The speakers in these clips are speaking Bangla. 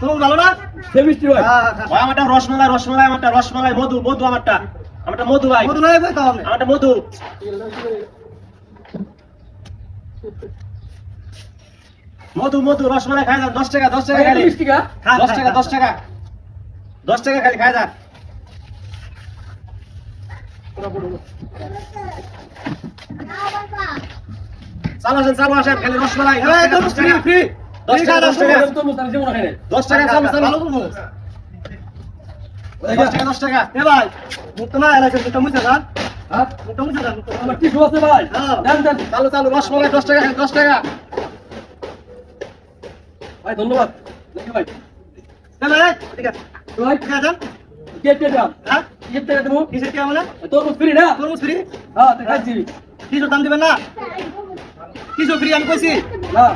তরমুজ ভালো না? সে মিষ্টি ভাই। হ্যাঁ আমারটা রসমালাই রসমালাই আমারটা রসমালাই মধু মধু আমারটা। আমারটা মধু ভাই। মধু আমারটা মধু। মধু মধু রসমালাই খাই দেন, দশ টাকা দশ টাকা খালি। খান, দশ টাকা দশ টাকা। দশ টাকা খালি খাই দেন চালু আসেন চালু আসেন খালি রসমালাই। ফ্রি দশ টাকা, দশ টাকা। তো দশ টাকা ভালো তরমুজ দশ টাকা দশ টাকা এ ভাই মুক্ত না এলাকা মুক্ত মুছে যান হ্যাঁ হ্যাঁ। ধন্যবাদ ভাই ঠিক আছে হ্যাঁ হ্যাঁ কিছু দাম দিবেন না কিছু ফ্রি আমি কইছি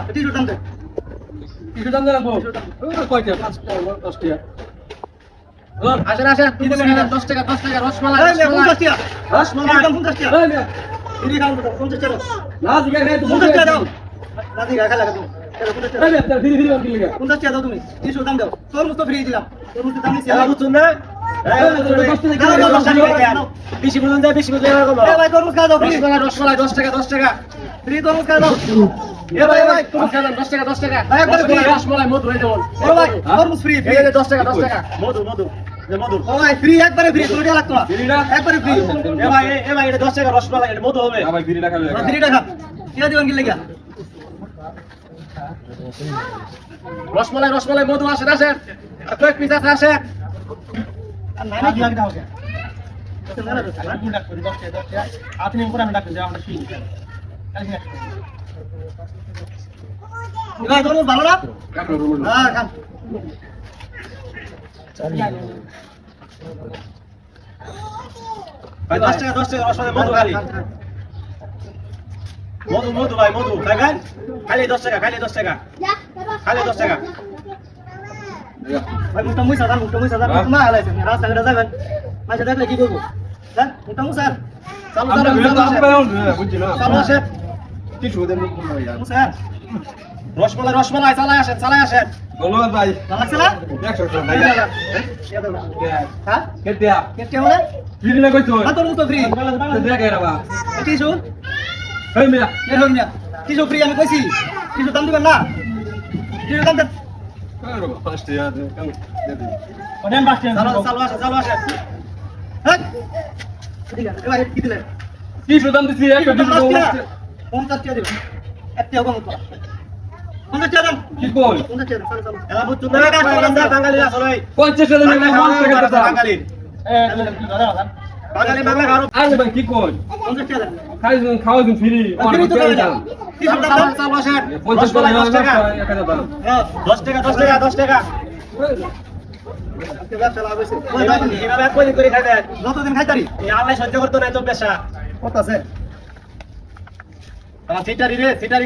কিছু দাম দেন কিছু দাম দেবো কয়টা পাঁচটা দশটা ধর আসেন আসেন। তরমুজ খাই দেন, দশ টাকা দশ টাকা রসমালাই 50 টাকা। রসমালাই। একদম 50 টাকা। 50 টাকা। না জিগা খাই তো 50 টাকা দাও। রাজি গা খালা তুমি 50 টাকা। এই মিয়া, ফ্রি ফ্রি বাকি লাগা? 50 টাকা দাও তুমি। কিছু দাম দাও। তরমুজ তো ফ্রি দিলাম। তরমুজ দাম নিছি। বুঝুন না? দশ টাকা দশ টাকা। বেশি বেশি রসমালাই দশ টাকা দশ টাকা। ফ্রি তরমুজ দাও। এ ভাই ভাই টাকা টাকা। ভাই, রসমালাই, মধু হয়ে যাব। এ ভাই তরমুজ ফ্রি ফ্রি এই যে দশ টাকা দশ টাকা। মধু মধু এই মধু। ও ভাই ফ্রি একবারে ফ্রি তোর টাকা লাগতো না। একবারে ফ্রি এ ভাই এ- এ ভাই এটা দশ টাকা রসমালাই এটা মধু হবে। ভাই ফ্রি রাখা ফ্রি টাকা কি দিবেন কি লাগা? রসমালাই রসমালাই মধু আসেন আসেন। কয়েক পিস আছে আসেন। আর না কি লাগা হবে ভাই তরমুজ ভালো না? হ্যাঁ ভাই দশ টাকা দশ টাকা রসমালাই মধু খালি। মধু মধু ভাই মধু। খাইবেন খালি দশ টাকা খালি দশ টাকা। খালি দশ টাকা। ভাই মুখটা মুই সাজান মুখটা মুই মুখটা না হালাইছেন রাস্তা ঘাটে যাবেন। মাঝে দেখলে কি করব? হ্যাঁ মুখটা মুই স্যার চালু চালু চালু আসবে আসেন। বুঝছি না চালু আসেন মুই স্যার রসমালাই রসমালাই চালাই আসেন চালাই আসেন। ধন্যবাদ ভাই। ভালো লাগছে না? একশো টাকা হ্যাঁ? কেতিয়া কেটে বলে ফ্রি না কইছো হ্যাঁ তোর মুখ ফ্রি। দেখে রাবা কিছু মিয়া। ফ্রি আমি কইছি? দাম দিবেন না? কিছু দেন। হ্যাঁ? কি কি সুদাম দিছি পঞ্চাশ টাকা দিবেন। একটা কম করা। পঞ্চাশ টাকা দাম? কি কই পঞ্চাশ টাকা চালু চালু এলা বুঝছ না? বাঙালি বাঙালি আসলে পঞ্চাশ টাকা দিলে টাকা দিতাম বাঙালি। বাঙালি বাংলা খাও আরে ভাই কি কই? টাকা খাই খাওয়া দিন ফ্রি দাম? টাকা রসমালাই দশ টাকা। এক হাজার দাম হ্যাঁ দশ টাকা দশ টাকা দশ টাকা। এক যতদিন খাইতারি। আল্লাহ সহ্য করতো না তো পেশা। কত আছে? সিটারি রে সিটারি